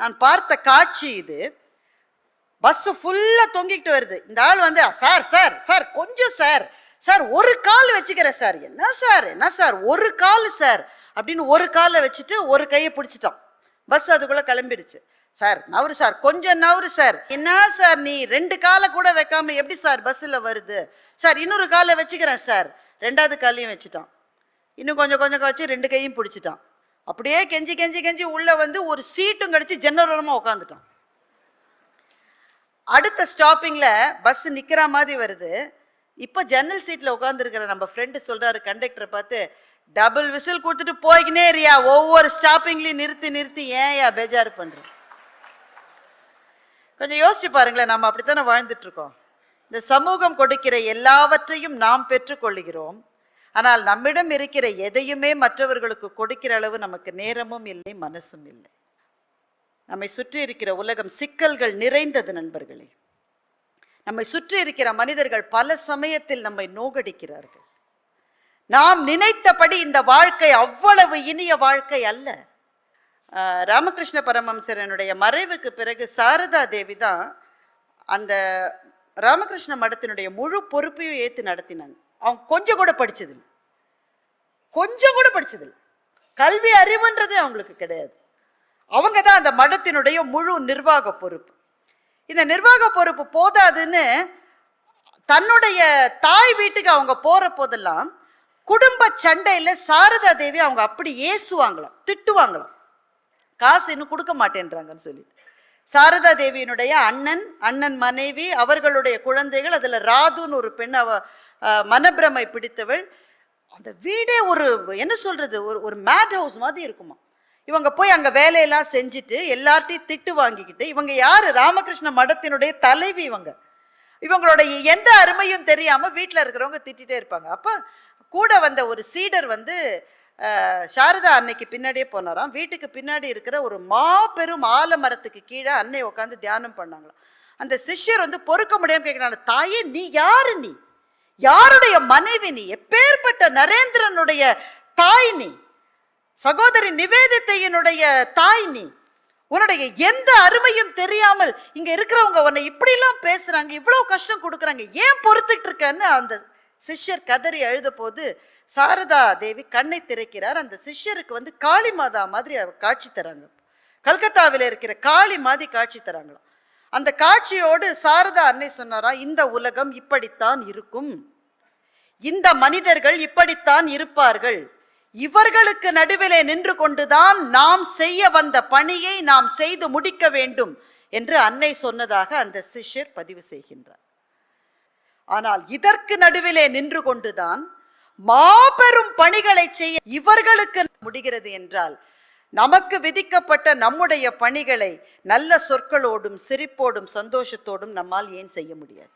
நான் பார்த்த காட்சி இது. பஸ்ஸு ஃபுல்லாக தொங்கிக்கிட்டு வருது. இந்த ஆள் வந்து சார் சார் சார் கொஞ்சம் சார். சார் ஒரு கால் வச்சுக்கிறேன் சார். என்ன சார்? என்ன சார்? ஒரு கால் சார். அப்படின்னு ஒரு காலை வச்சுட்டு ஒரு கையை பிடிச்சிட்டான். பஸ் அதுக்குள்ளே கிளம்பிடுச்சு. சார் நவரு சார் கொஞ்சம் நவரு சார். என்ன சார் நீ? ரெண்டு காலை கூட வைக்காம எப்படி சார் பஸ்ஸில் வருது? சார் இன்னொரு காலை வச்சுக்கிறேன் சார். ரெண்டாவது காலையும் வச்சுட்டான். இன்னும் கொஞ்சம் கொஞ்சம் வச்சு ரெண்டு கையும் பிடிச்சிட்டான். அப்படியே கெஞ்சி கெஞ்சி கெஞ்சி உள்ள வந்து ஒரு சீட்டும் கடிச்சு ஜன்னரோரமா உட்காந்துட்டான் அடுத்த ஸ்டாப்பிங்ல பஸ் நிக்கிற மாதிரி வருது. இப்போ ஜன்னல் சீட்ல உட்காந்துருக்கிற நம்ம ஃப்ரெண்டு சொல்றாரு கண்டக்டரை பார்த்து டபுள் விசில் கொடுத்துட்டு போய்கினே இருயா ஒவ்வொரு ஸ்டாப்பிங்லையும் நிறுத்தி நிறுத்தி ஏன்யா பேஜாரு பண்ற? கொஞ்சம் யோசிச்சு பாருங்களேன் நம்ம அப்படித்தானே வாழ்ந்துட்டு இருக்கோம். இந்த சமூகம் கொடுக்கிற எல்லாவற்றையும் நாம் பெற்றுக்கொள்கிறோம் ஆனால் நம்மிடம் இருக்கிற எதையுமே மற்றவர்களுக்கு கொடுக்கிற அளவு நமக்கு நேரமும் இல்லை மனசும் இல்லை. நம்மை சுற்றி இருக்கிற உலகம் சிக்கல்கள் நிறைந்தது நண்பர்களே. நம்மை சுற்றி இருக்கிற மனிதர்கள் பல சமயத்தில் நம்மை நோகடிக்கிறார்கள். நாம் நினைத்தபடி இந்த வாழ்க்கை அவ்வளவு இனிய வாழ்க்கை அல்ல. ராமகிருஷ்ண பரமம்சரனுடைய மறைவுக்கு பிறகு சாரதா தேவி தான் அந்த ராமகிருஷ்ண மடத்தினுடைய முழு பொறுப்பையும் ஏற்று நடத்தினாங்க. அவங்க கொஞ்சம் கூட படிச்சதில்லை. கொஞ்சம் கூட படிச்சதில்லை. கல்வி அறிவுன்றதே அவங்களுக்கு கிடையாது. அவங்க தான் அந்த மடத்தினுடைய முழு நிர்வாக பொறுப்பு. இந்த நிர்வாக பொறுப்பு போதாதுன்னு தன்னுடைய தாய் வீட்டுக்கு அவங்க போற போதெல்லாம் குடும்ப சண்டையில சாரதா தேவி அவங்க அப்படி ஏசுவாங்களாம் திட்டுவாங்களாம். காசு இன்னும் கொடுக்க மாட்டேன்றாங்கன்னு சொல்லி சாரதா தேவியினுடைய அண்ணன் அண்ணன் மனைவி அவர்களுடைய குழந்தைகள் அதில் ராதுன்னு ஒரு பெண் அவ மனப்பிரமை பிடித்தவள். அந்த வீடே ஒரு என்ன சொல்றது ஒரு ஒரு மேட் ஹவுஸ் மாதிரி இருக்குமா. இவங்க போய் அங்கே வேலையெல்லாம் செஞ்சுட்டு எல்லார்ட்டையும் திட்டு வாங்கிக்கிட்டு இவங்க யார்? ராமகிருஷ்ண மடத்தினுடைய தலைவி இவங்க. இவங்களுடைய எந்த அருமையும் தெரியாமல் வீட்டில் இருக்கிறவங்க திட்டிகிட்டே இருப்பாங்க. அப்போ கூட வந்த ஒரு சீடர் வந்து சாரதா அன்னைக்கு பின்னாடியே போனாராம். வீட்டுக்கு பின்னாடி இருக்கிற ஒரு மாபெரும் ஆலமரத்துக்கு கீழே அன்னை உட்காந்து தியானம் பண்ணாங்களாம். அந்த சிஷ்யர் வந்து பொறுக்க முடியாமல் கேட்கிறாங்க தாயே நீ யாரு நீ? யாருடைய மனைவி நீ? எப்பேற்பட்ட நரேந்திரனுடைய தாய் நீ? சகோதரி நிவேதித்தையினுடைய தாய் நீ? உன்னுடைய எந்த அருமையும் தெரியாமல் இங்க இருக்கிறவங்க உன்னை இப்படிலாம் பேசுறாங்க இவ்வளவு கஷ்டம் கொடுக்குறாங்க ஏன் பொறுத்துட்டு இருக்கன்னு அந்த சிஷ்யர் கதறி அழுத போது சாரதா தேவி கண்ணை திறக்கிறார். அந்த சிஷ்யருக்கு வந்து காளி மாதா மாதிரி காட்சி தராங்க. கல்கத்தாவில் இருக்கிற காளி மாதிரி காட்சி தராங்களாம். அந்த காட்சியோடு சாரதா அன்னை சொன்னாரா இந்த உலகம் இப்படித்தான் இருக்கும். இந்த மனிதர்கள் இப்படித்தான் இருப்பார்கள். இவர்களுக்கு நடுவிலே நின்று கொண்டுதான் நாம் செய்ய வந்த பணியை நாம் செய்து முடிக்க வேண்டும் என்று அன்னை சொன்னதாக அந்த சிஷ்யர் பதிவு செய்கின்றார். ஆனால் இதற்கு நடுவிலே நின்று கொண்டுதான் மாபெரும் பணிகளை செய்ய இவர்களுக்கு முடிகிறது என்றால் நமக்கு விதிக்கப்பட்ட நம்முடைய பணிகளை நல்ல சொற்களோடும் சிரிப்போடும் சந்தோஷத்தோடும் நம்மால் ஏன் செய்ய முடியாது?